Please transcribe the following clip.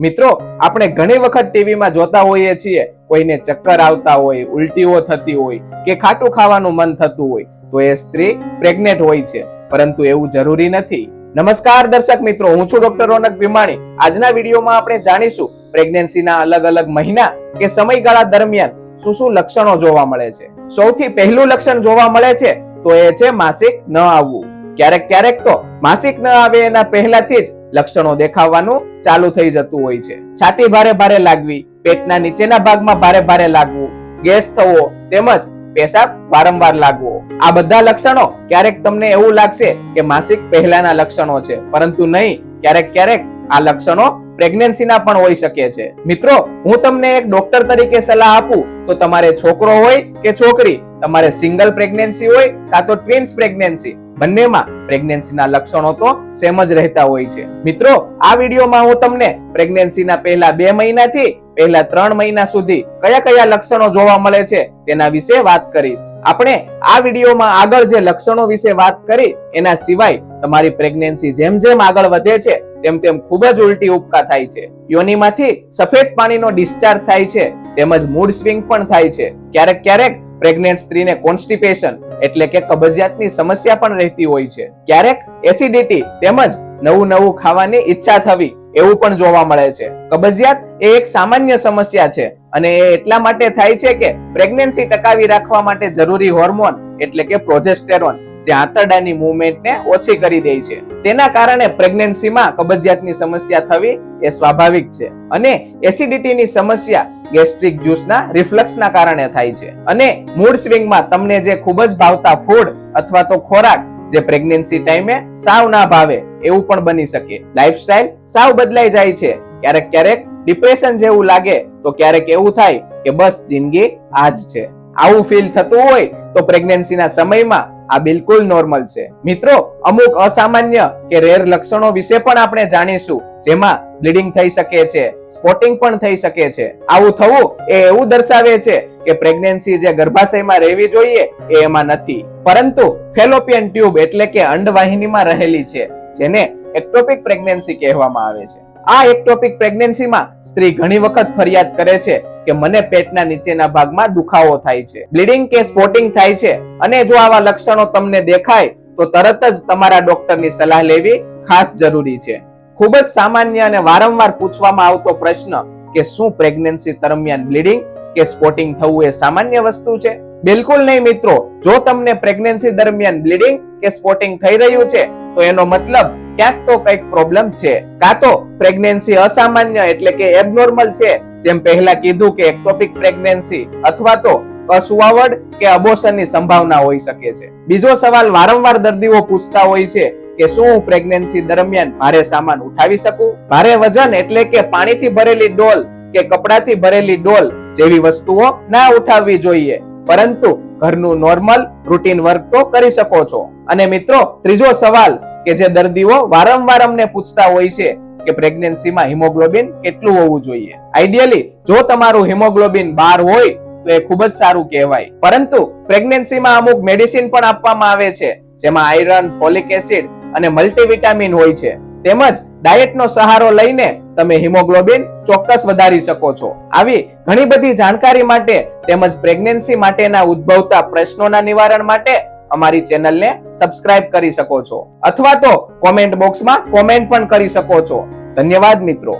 મિત્રો, આપણે ઘણી વખત ટીવીમાં જોતા હોઈએ છીએ, કોઈને ચક્કર આવતા હોય, ઉલટીઓ થતી હોય કે ખાટું ખાવાનું મન થતું હોય, તો એ સ્ત્રી પ્રેગ્નેન્ટ હોય છે. પરંતુ એવું જરૂરી નથી. નમસ્કાર દર્શક મિત્રો, હું છું ડોક્ટર રોનક ભીમાણી. આજના વિડીયોમાં આપણે જાણીશું પ્રેગ્નન્સીના અલગ અલગ મહિના કે સમયગાળા દરમિયાન શું શું લક્ષણો જોવા મળે છે. સૌથી પહેલું લક્ષણ જોવા મળે છે તો એ છે માસિક ન આવવું. ક્યારેક ક્યારેક તો માસિક ન આવે એના પહેલાથી જ લક્ષણો દેખાવાનું ચાલુ થઈ જતું હોય છે. છાતી ભારે ભારે લાગવી, પેટના નીચેના ભાગમાં ભારે ભારે લાગવું, ગેસ થવો તેમજ પેશાબ વારંવાર લાગવો. આ બધા લક્ષણો ક્યારેક તમને એવું લાગશે કે માસિક પહેલાના લક્ષણો છે, પરંતુ નહીં, ક્યારેક ક્યારેક આ લક્ષણો પ્રેગ્નન્સીના પણ હોઈ શકે છે. મિત્રો, હું તમને એક ડોક્ટર તરીકે સલાહ આપું, તો તમારે છોકરો હોય કે છોકરી તમારે સિંગલ પ્રેગ્નન્સી હોય કાં તો ટ્વિન્સ પ્રેગ્નન્સી બંનેમાં પ્રેગ્નન્સીના લક્ષણો તો સેમ જ રહેતા હોય છે. મિત્રો, આ વિડીયોમાં હું તમને પ્રેગ્નન્સીના પહેલા બે મહિનાથી પહેલા ત્રણ મહિના સુધી કયા કયા લક્ષણો જોવા મળે છે તેના વિશે વાત કરીશ. આપણે આ વિડીયોમાં આગળ જે લક્ષણો વિશે વાત કરી, એના સિવાય તમારી પ્રેગ્નન્સી જેમ જેમ આગળ વધે છે, તેમ તેમ ખૂબ જ ઉલટી ઉપકા થાય છે. યોનિમાંથી સફેદ પાણીનો ડિસ્ચાર્જ થાય છે, તેમજ મૂડ સ્વિંગ પણ થાય છે. ક્યારેક ક્યારેક પ્રેગ્નેન્ટ સ્ત્રીને કોન્સ્ટિપેશન એટલે કે કબજિયાતની સમસ્યા પણ રહેતી હોય છે. ક્યારેક એસિડિટી તેમજ નવું નવું ખાવાની ઈચ્છા થવી એવું પણ જોવા મળે છે. કબજિયાત એ એક સામાન્ય સમસ્યા છે અને એ એટલા માટે થાય છે કે પ્રેગ્નન્સી ટકાવી રાખવા માટે જરૂરી હોર્મોન એટલે કે પ્રોજેસ્ટેરોન જે આંતરડાની મૂવમેન્ટને ઓછી કરી દે છે. તેના કારણે પ્રેગ્નન્સીમાં કબજિયાતની સમસ્યા થવી એ સ્વાભાવિક છે અને એસિડિટીની સમસ્યા ગેસ્ટ્રિક જ્યુસના રિફ્લક્સના કારણે થાય છે. અને મૂડ સ્વિંગમાં તમને જે ખૂબ જ ભાવતા ફૂડ અથવા તો ખોરાક જે પ્રેગ્નન્સી ટાઈમે સાવ ના ભાવે એવું પણ બની શકે. લાઈફસ્ટાઈલ સાવ બદલાઈ જાય છે. ક્યારેક ક્યારેક ડિપ્રેશન જેવું લાગે તો ક્યારેક એવું થાય કે બસ જિંદગી આ જ છે. આવું ફીલ થતું હોય તો પ્રેગ્નન્સીના સમયમાં આ બિલકુલ નોર્મલ છે. મિત્રો, અમુક અસામાન્ય કે રેર લક્ષણો વિશે પણ આપણે જાણીશું, જેમાં બ્લીડિંગ થઈ શકે છે, સ્પોટિંગ પણ થઈ શકે છે. આવું થવું એ એવું દર્શાવે છે કે પ્રેગ્નન્સી જે ગર્ભાશયમાં રહેવી જોઈએ એ એમાં નથી. પરંતુ ફેલોપિયન ટ્યુબ એટલે કે અંડવાહિનીમાં રહેલી છે, જેને એક્ટોપિક પ્રેગ્નન્સી કહેવામાં આવે છે. આ એક્ટોપિક પ્રેગ્નન્સીમાં સ્ત્રી ઘણી વખત ફરિયાદ કરે છે કે મને પેટના નીચેના ભાગમાં દુખાવો થાય છે. બ્લીડિંગ કે સ્પોટિંગ થાય છે અને જો આવા લક્ષણો તમને દેખાય, તો તરત જ તમારા ડોક્ટરની સલાહ લેવી ખાસ જરૂરી છે. ખૂબ જ સામાન્ય અને વારંવાર પૂછવામાં આવતો પ્રશ્ન કે શું પ્રેગ્નન્સી દરમિયાન બ્લીડિંગ કે સ્પોટિંગ થવું એ સામાન્ય વસ્તુ છે? બિલકુલ નહીં મિત્રો. જો તમને પ્રેગ્નન્સી દરમિયાન બ્લીડિંગ કે સ્પોટિંગ થઈ રહ્યું છે, તો એનો મતલબ ક્યાંક તો કંઈક પ્રોબ્લેમ છે. કાં તો પ્રેગ્નન્સી અસામાન્ય એટલે કે એબનોર્મલ છે. જેમ પહેલા કીધું કે એક્ટોપિક પ્રેગ્નન્સી અથવા તો અસુવાવડ કે અબોશનની સંભાવના હોઈ શકે છે. બીજો સવાલ વારંવાર દર્દીઓ પૂછતા હોય છે કે શું હું પ્રેગ્નન્સી દરમિયાન ભારે સામાન ઉઠાવી શકું? ભારે વજન એટલે કે પાણીથી ભરેલી ડોલ કે કપડાથી ભરેલી ડોલ જેવી વસ્તુઓ ના ઉઠાવવી જોઈએ. પરંતુ ઘરનું નોર્મલ રૂટીન વર્ક તો કરી શકો છો. અને મિત્રો, ત્રીજો સવાલ કે જે દર્દીઓ વારંવાર અમને પૂછતા હોય છે કે પ્રેગ્નન્સીમાં હિમોગ્લોબિન કેટલું હોવું જોઈએ. આઈડિયલી જો તમારું હિમોગ્લોબિન બાર હોય, તો એ ખૂબ જ સારું કહેવાય. પરંતુ પ્રેગ્નન્સીમાં અમુક મેડિસિન પણ આપવામાં આવે છે, જેમાં આયરન ફોલિક એસિડ અને મલ્ટીવિટામિન હોય છે. તેમજ ડાયટનો સહારો લઈને તમે હિમોગ્લોબિન ચોક્કસ વધારી શકો છો. આવી ઘણી બધી જાણકારી માટે તેમજ પ્રેગ્નન્સી માટેના ઉદ્ભવતા પ્રશ્નોના નિવારણ માટે અમારી ચેનલને સબસ્ક્રાઇબ કરી શકો છો. અથવા તો કોમેન્ટ બોક્સમાં કોમેન્ટ પણ કરી શકો છો. ધન્યવાદ મિત્રો.